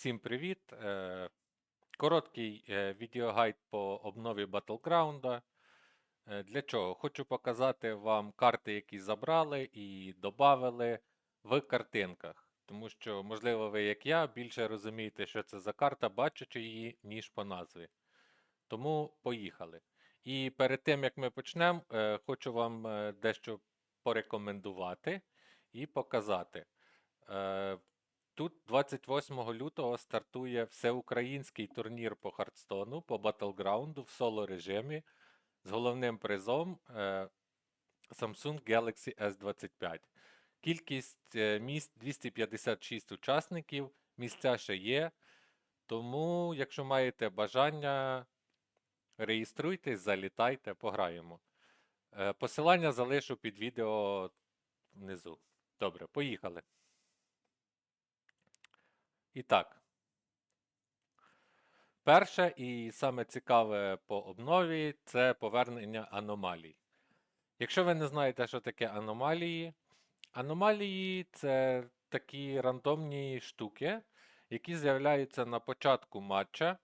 Всім привіт! Е, Короткий е, відеогайд по обнові Battleground. Е, Для чого? Хочу показати вам карти, які забрали і додали в картинках. Тому що, можливо, ви, як я, більше розумієте, що це за карта, бачачи її, ніж по назві. Тому поїхали. І перед тим, як ми почнемо, хочу вам дещо порекомендувати і показати. Тут 28 лютого стартує всеукраїнський турнір по Хардстону, по Battleground в соло режимі з головним призом е, Samsung Galaxy S25. Кількість е, місць 256 учасників, місця ще є. Тому, якщо маєте бажання, реєструйтесь, залітайте, пограємо. Е, Посилання залишу під відео внизу. Добре, поїхали. І так. Перше і саме цікаве по обнові це повернення аномалій. Якщо ви не знаєте, що таке аномалії, аномалії це такі рандомні штуки, які з'являються на початку матча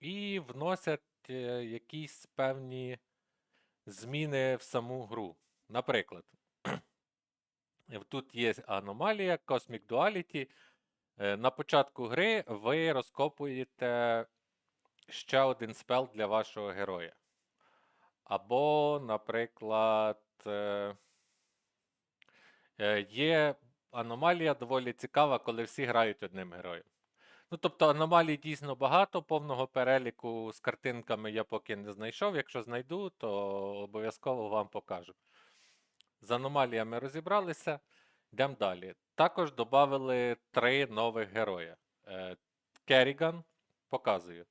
і вносять е, якісь певні зміни в саму гру. Наприклад, тут є аномалія Cosmic Duality. Е, На початку гри ви розкопуєте ще один спел для вашого героя. Або, наприклад, е, е, є аномалія доволі цікава, коли всі грають одним героєм. Ну, тобто аномалій дійсно багато, повного переліку з картинками я поки не знайшов. Якщо знайду, то обов'язково вам покажу. З аномаліями розібралися. Йдемо далі. Також додали три нових героя. Е, Керріган, показую.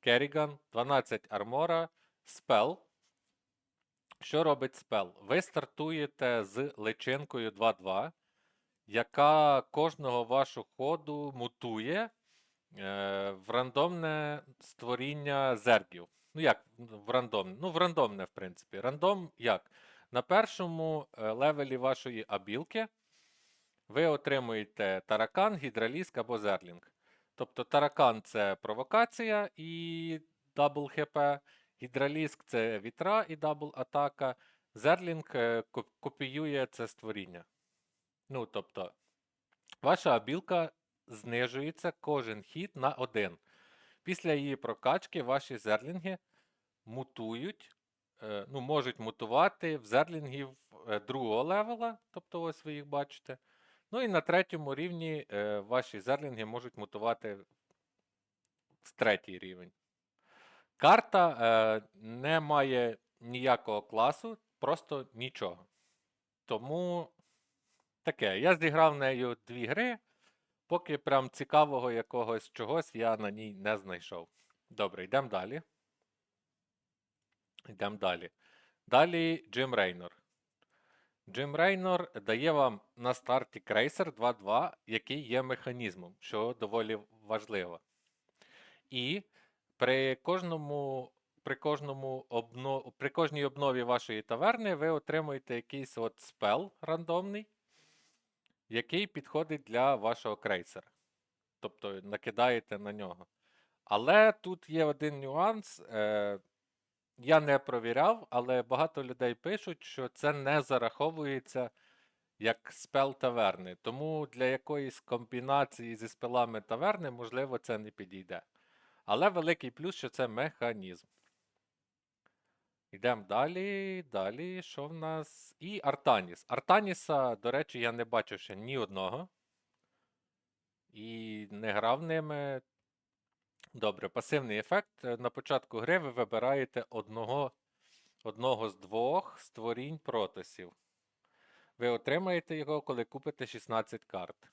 Керріган, 12 армора, спел. Що робить спел? Ви стартуєте з личинкою 2-2, яка кожного вашого ходу мутує е, в рандомне створіння зергів. Ну, як в рандомне? Ну, в рандомне, в принципі. Рандом як? На першому е, левелі вашої абілки ви отримуєте таракан, гідраліск або зерлінг. Тобто таракан це провокація і дабл хп, гідраліск це вітра і дабл атака, зерлінг е, копіює це створіння. Ну, тобто, ваша абілка знижується кожен хід на один. Після її прокачки ваші зерлінги мутують, е, ну, можуть мутувати в зерлінгів е, другого левела, тобто ось ви їх бачите. Ну і на третьому рівні е, ваші зерлінги можуть мутувати в третій рівень. Карта е, не має ніякого класу, просто нічого. Тому таке. Я зіграв нею дві гри, поки прям цікавого якогось чогось я на ній не знайшов. Добре, йдемо далі. Йдемо далі. Далі Джим Рейнор. Джим Рейнор дає вам на старті крейсер 2.2, який є механізмом, що доволі важливо. І при кожному, при кожному обно, при кожній обнові вашої таверни ви отримуєте якийсь от спел рандомний, який підходить для вашого крейсера. Тобто накидаєте на нього. Але тут є один нюанс. Е, я не провіряв, але багато людей пишуть, що це не зараховується як спел таверни. Тому для якоїсь комбінації зі спелами таверни, можливо, це не підійде. Але великий плюс, що це механізм. Йдемо далі. Далі, що в нас? І Артаніс. Артаніса, до речі, я не бачив ще ні одного. І не грав ними. Добре, пасивний ефект. Е, На початку гри ви вибираєте одного, одного з двох створінь протосів. Ви отримаєте його, коли купите 16 карт.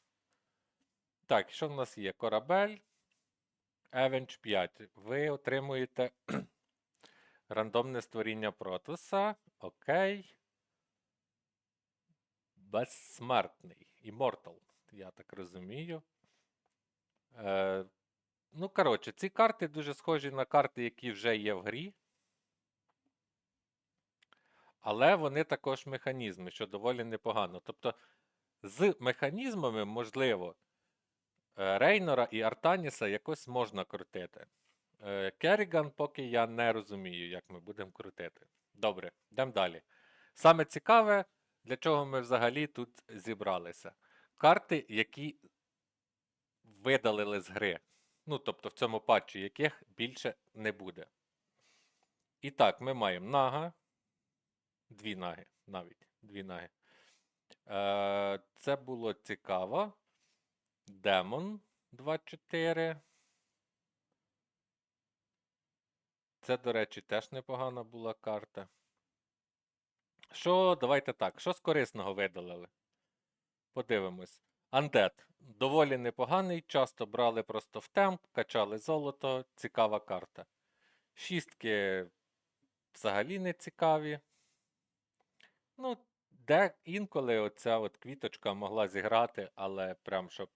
Так, що в нас є? Корабель. Avenge 5. Ви отримуєте рандомне створіння протоса. Окей. Безсмертний. Immortal, я так розумію. Е, Ну, коротше, ці карти дуже схожі на карти, які вже є в грі. Але вони також механізми, що доволі непогано. Тобто, з механізмами, можливо, Е, Рейнора і Артаніса якось можна крутити. Е, Керріган поки я не розумію, як ми будемо крутити. Добре, йдемо далі. Саме цікаве, для чого ми взагалі тут зібралися. Карти, які видалили з гри. Ну, тобто в цьому патчі, яких більше не буде. І так, ми маємо нага. Дві наги, навіть. Дві наги. Е, це було цікаво. Демон 2-4. Це, до речі, теж непогана була карта. Що, давайте так, що з корисного видалили? Подивимось. Undead. Доволі непоганий, часто брали просто в темп, качали золото, цікава карта. Шістки взагалі не цікаві. Ну, де інколи оця от квіточка могла зіграти, але прям щоб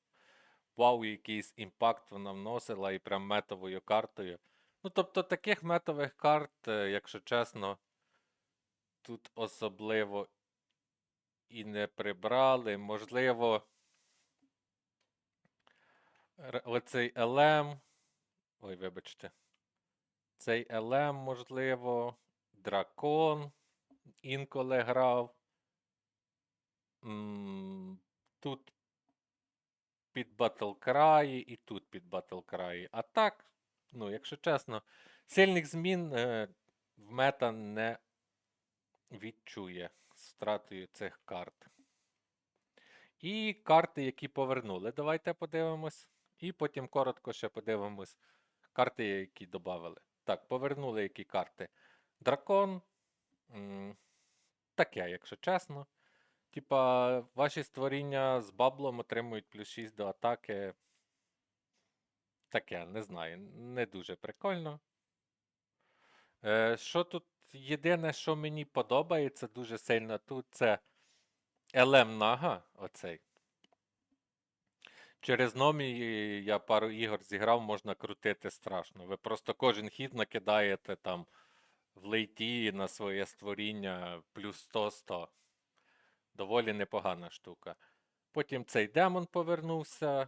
вау, якийсь імпакт вона вносила і прям метовою картою. Ну, тобто таких метових карт, е, якщо чесно, тут особливо і не прибрали. Можливо, оцей LM. Ой, вибачте. Цей LM, можливо, дракон інколи грав. Тут під Battlecry і тут під Battlecry. А так, ну, якщо чесно, сильних змін е, в мета не відчує з втратою цих карт. І карти, які повернули. Давайте подивимось. І потім коротко ще подивимось карти, які додали. Так, повернули які карти. Дракон. Таке, якщо чесно. Типа, ваші створіння з баблом отримують плюс 6 до атаки. Таке, не знаю, не дуже прикольно. Е, що тут єдине, що мені подобається дуже сильно тут, це LM Нага, оцей. Через номі я пару ігор зіграв, можна крутити страшно. Ви просто кожен хід накидаєте там в лейті на своє створіння плюс 100-100. Доволі непогана штука. Потім цей демон повернувся.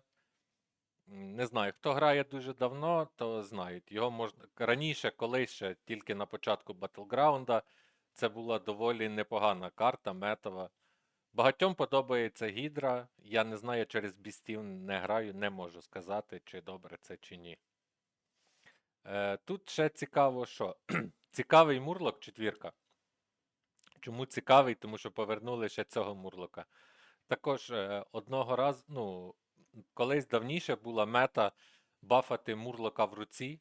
Не знаю, хто грає дуже давно, то знають. Його можна раніше, колись ще тільки на початку Battleground, це була доволі непогана карта, метова. Багатьом подобається Гідра. Я не знаю, через бістів не граю, не можу сказати, чи добре це чи ні. Е, тут ще цікаво, що цікавий мурлок четвірка. Чому цікавий? Тому що повернули ще цього мурлока. Також е, одного разу, ну, колись давніше була мета бафати мурлока в руці.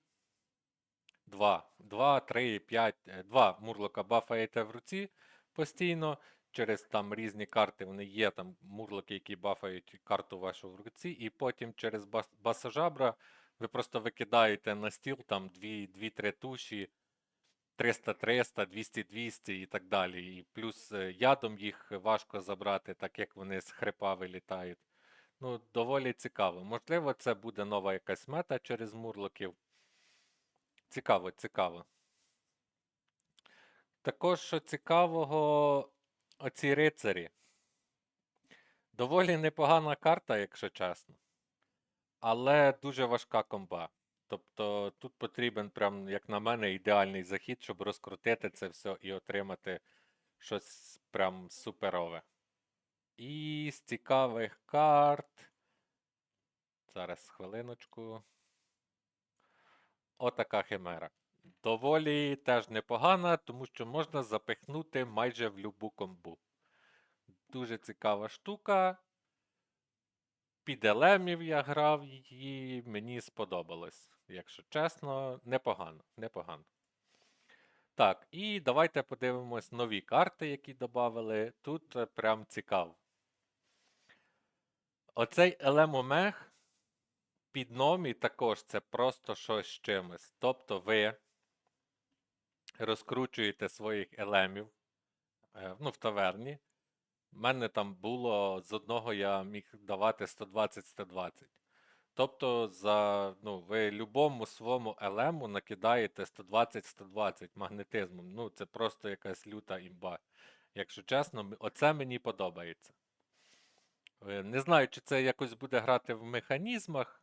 Два, два, три, п'ять, е, два мурлока бафаєте в руці постійно. Через там різні карти вони є, там мурлоки, які бафають карту вашу в руці, і потім через бас- басажабра ви просто викидаєте на стіл там 2-3 туші, 300-300, 200-200 і так далі. І плюс е, ядом їх важко забрати, так як вони з хрипа вилітають. Ну, доволі цікаво. Можливо, це буде нова якась мета через мурлоків. Цікаво, цікаво. Також, що цікавого, оці рицарі. Доволі непогана карта, якщо чесно. Але дуже важка комба. Тобто тут потрібен, прям, як на мене, ідеальний захід, щоб розкрутити це все і отримати щось прям суперове. І з цікавих карт. Зараз хвилиночку. Отака химера. Доволі теж непогана, тому що можна запихнути майже в любу комбу. Дуже цікава штука. Під елемів я грав її, мені сподобалось. Якщо чесно, непогано. непогано. Так, і давайте подивимось нові карти, які додали. Тут е, прям цікаво. Оцей елемомех під номі також це просто щось з чимось. Тобто ви розкручуєте своїх елемів е, ну, в таверні. У мене там було з одного я міг давати 120-120. Тобто, за, ну, ви любому своєму елему накидаєте 120-120 магнетизмом. Ну, це просто якась люта імба. Якщо чесно, оце мені подобається. Е, Не знаю, чи це якось буде грати в механізмах.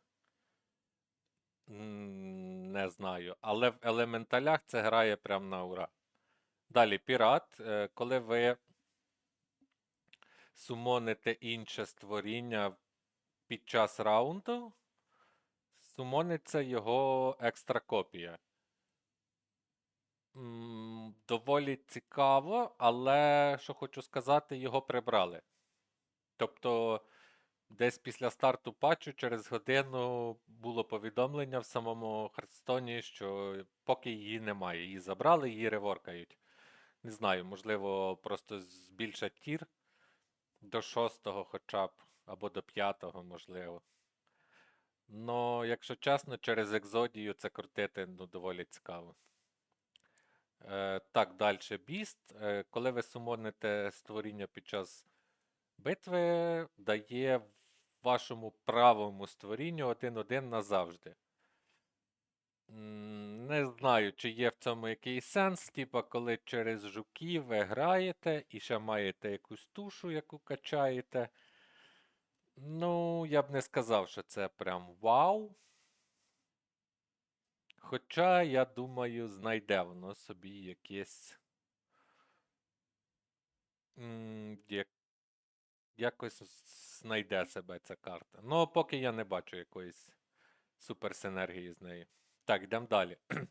Не знаю. Але в елементалях це грає прям на ура. Далі, пірат. Е, Коли ви сумоните інше створіння під час раунду, сумониться його екстра копія. Доволі цікаво, але що хочу сказати, його прибрали. Тобто, десь після старту патчу через годину було повідомлення в самому Хардстоні, що поки її немає. Її забрали, її реворкають. Не знаю, можливо, просто збільшать тір до шостого хоча б, або до п'ятого, можливо. Ну, якщо чесно, через екзодію це крутити ну, доволі цікаво. Е, так, далі. Біст. Е, коли ви сумоните створіння під час битви, дає вашому правому створінню 1-1 назавжди. Не знаю, чи є в цьому якийсь сенс, типа, коли через жуків ви граєте і ще маєте якусь тушу, яку качаєте. Ну, я б не сказав, що це прям вау. Хоча, я думаю, знайде воно собі якесь. Якось знайде себе ця карта. Ну, поки я не бачу якоїсь суперсинергії з нею. Так, йдемо далі.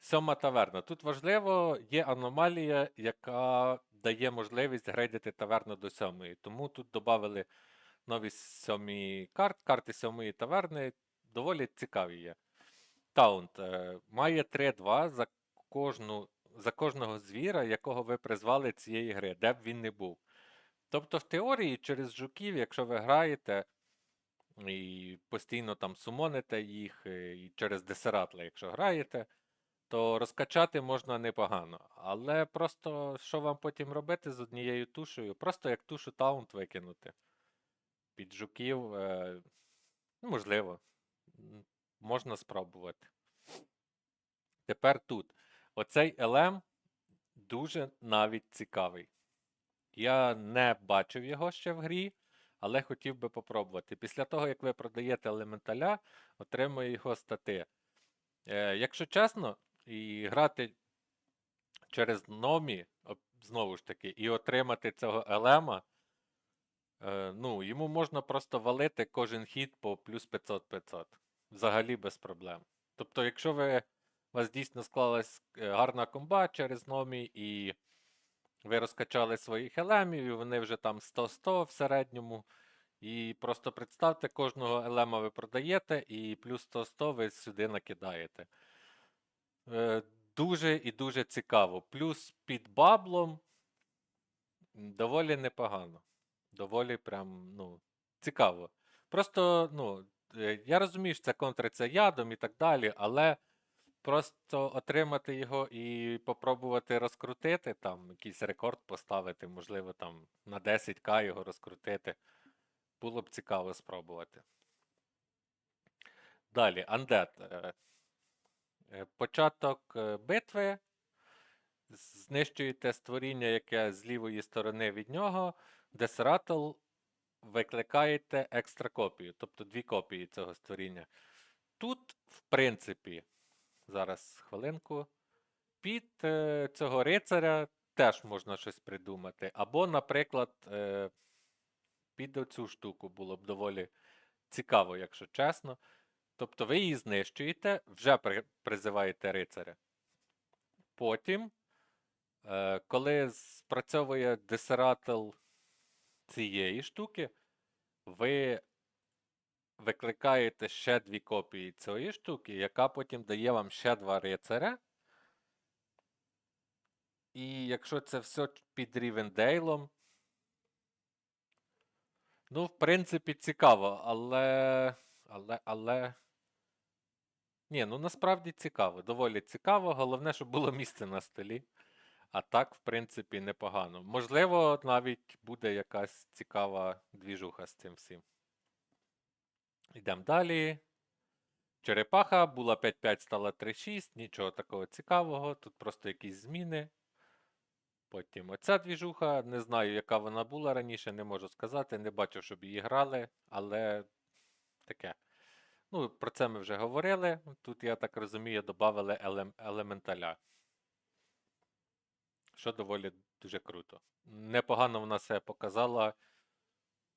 Сьома таверна. Тут важливо, є аномалія, яка дає можливість грейдити таверну до сьомої. Тому тут додали нові сьомі карт. Карти сьомої таверни доволі цікаві є. Таунт е, має 3-2 за кожну, за кожного звіра, якого ви призвали цієї гри, де б він не був. Тобто, в теорії, через жуків, якщо ви граєте і постійно там сумоните їх, е, і через десератла, якщо граєте, то розкачати можна непогано. Але просто що вам потім робити з однією тушею? Просто як тушу таунт викинути. Під жуків, е, можливо, можна спробувати. Тепер тут. Оцей елем дуже навіть цікавий. Я не бачив його ще в грі, але хотів би попробувати. Після того, як ви продаєте елементаля, отримує його стати. Е, якщо чесно, і грати через номі, знову ж таки, і отримати цього елема, е, ну, йому можна просто валити кожен хід по плюс 500-500. Взагалі без проблем. Тобто, якщо ви, у вас дійсно склалась е, гарна комба через номі, і ви розкачали своїх елемів, і вони вже там 100-100 в середньому. І просто представте, кожного елема ви продаєте, і плюс 100-100 ви сюди накидаєте. Е, Дуже і дуже цікаво. Плюс під баблом доволі непогано. Доволі прям, ну, цікаво. Просто, ну, е, я розумію, що це контриться ядом і так далі, але просто отримати його і попробувати розкрутити, там, якийсь рекорд поставити, можливо, там на 10к його розкрутити. Було б цікаво спробувати. Далі, Undead. Е, е, Початок е, битви. Знищуєте створіння, яке з лівої сторони від нього. Десератл викликаєте екстра копію, тобто дві копії цього створіння. Тут, в принципі, зараз хвилинку. Під е, цього рицаря теж можна щось придумати. Або, наприклад, е, під оцю штуку було б доволі цікаво, якщо чесно. Тобто ви її знищуєте, вже при, призиваєте рицаря. Потім, е, коли спрацьовує десератл цієї штуки, ви викликаєте ще дві копії цієї штуки, яка потім дає вам ще два рицаря. І якщо це все під Рівендейлом, ну, в принципі, цікаво, але. Але, але. Ні, ну насправді цікаво, доволі цікаво. Головне, щоб було місце на столі. А так, в принципі, непогано. Можливо, навіть буде якась цікава двіжуха з цим всім. Йдемо далі. Черепаха була 5-5, стала 3-6, нічого такого цікавого. Тут просто якісь зміни. Потім оця двіжуха, не знаю, яка вона була раніше, не можу сказати, не бачив, щоб її грали, але таке. Ну, про це ми вже говорили. Тут, я так розумію, додали елем- елементаля. Що доволі дуже круто. Непогано вона себе показала,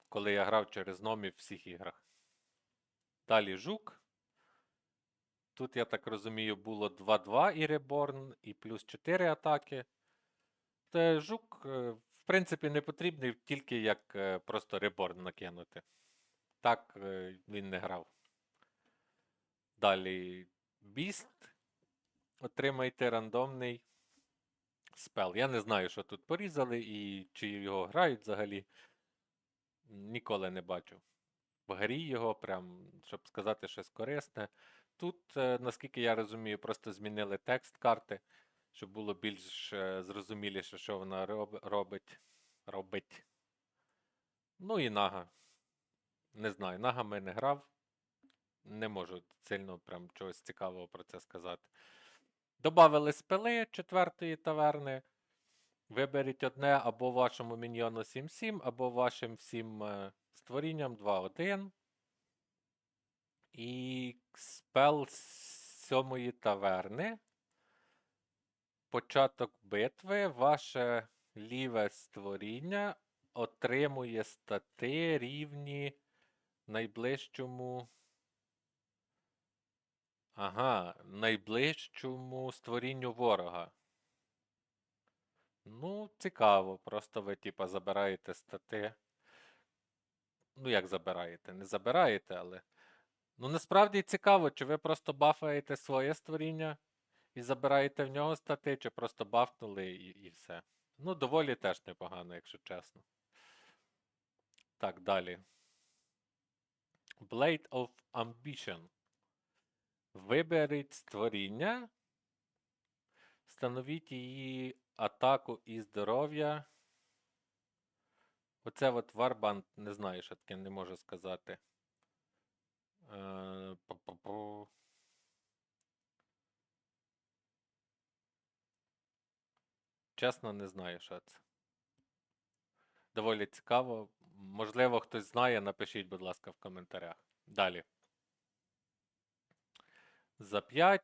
коли я грав через номі в всіх іграх. Далі жук. Тут, я так розумію, було 2-2 і Reborn, і плюс 4 атаки. Та жук, е, в принципі, не потрібний тільки як е, просто Reborn накинути. Так е, він не грав. Далі Beast. Отримайте рандомний спел. Я не знаю, що тут порізали і чи його грають взагалі. Ніколи не бачив. В грі його, прям, щоб сказати щось корисне. Тут, е, наскільки я розумію, просто змінили текст карти, щоб було більш е, зрозуміліше, що вона роб- робить. робить. Ну і нага. Не знаю, нагами не грав. Не можу сильно прям чогось цікавого про це сказати. Добавили спели четвертої таверни. Виберіть одне або вашому міньйону 7-7, або вашим всім створінням 2-1. І спел сьомої таверни. Початок битви. Ваше ліве створіння отримує стати рівні найближчому. Ага, найближчому створінню ворога. Ну, цікаво. Просто ви, типа, забираєте стати. Ну, як забираєте? Не забираєте, але. Ну, насправді цікаво, чи ви просто бафаєте своє створіння і забираєте в нього стати, чи просто бафнули і, і все. Ну, доволі теж непогано, якщо чесно. Так, далі. Blade of Ambition. Виберіть створіння. Встановіть її атаку і здоров'я. Оце от Warband, не знаю, що таке, не можу сказати. Е, пу-пу-пу. Чесно, не знаю, що це. Доволі цікаво. Можливо, хтось знає, напишіть, будь ласка, в коментарях. Далі. За 5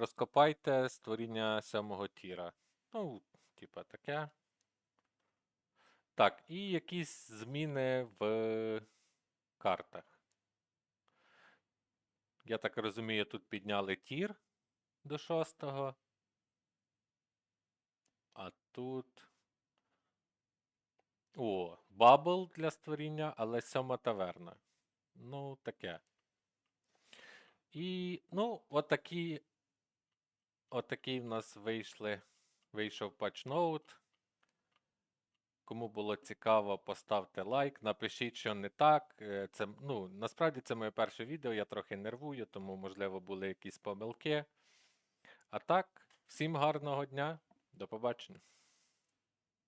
розкопайте створіння сьомого тіра. Ну, типа таке. Так, і якісь зміни в картах. Я так розумію, тут підняли тір до шостого. А тут. О, бабл для створіння, але сьома таверна. Ну, таке. І, ну, отакі. Отакий в нас вийшли. Вийшов патчноут. Кому було цікаво, поставте лайк, напишіть, що не так. Е, Це, ну, насправді це моє перше відео, я трохи нервую, тому, можливо, були якісь помилки. А так, всім гарного дня, до побачення.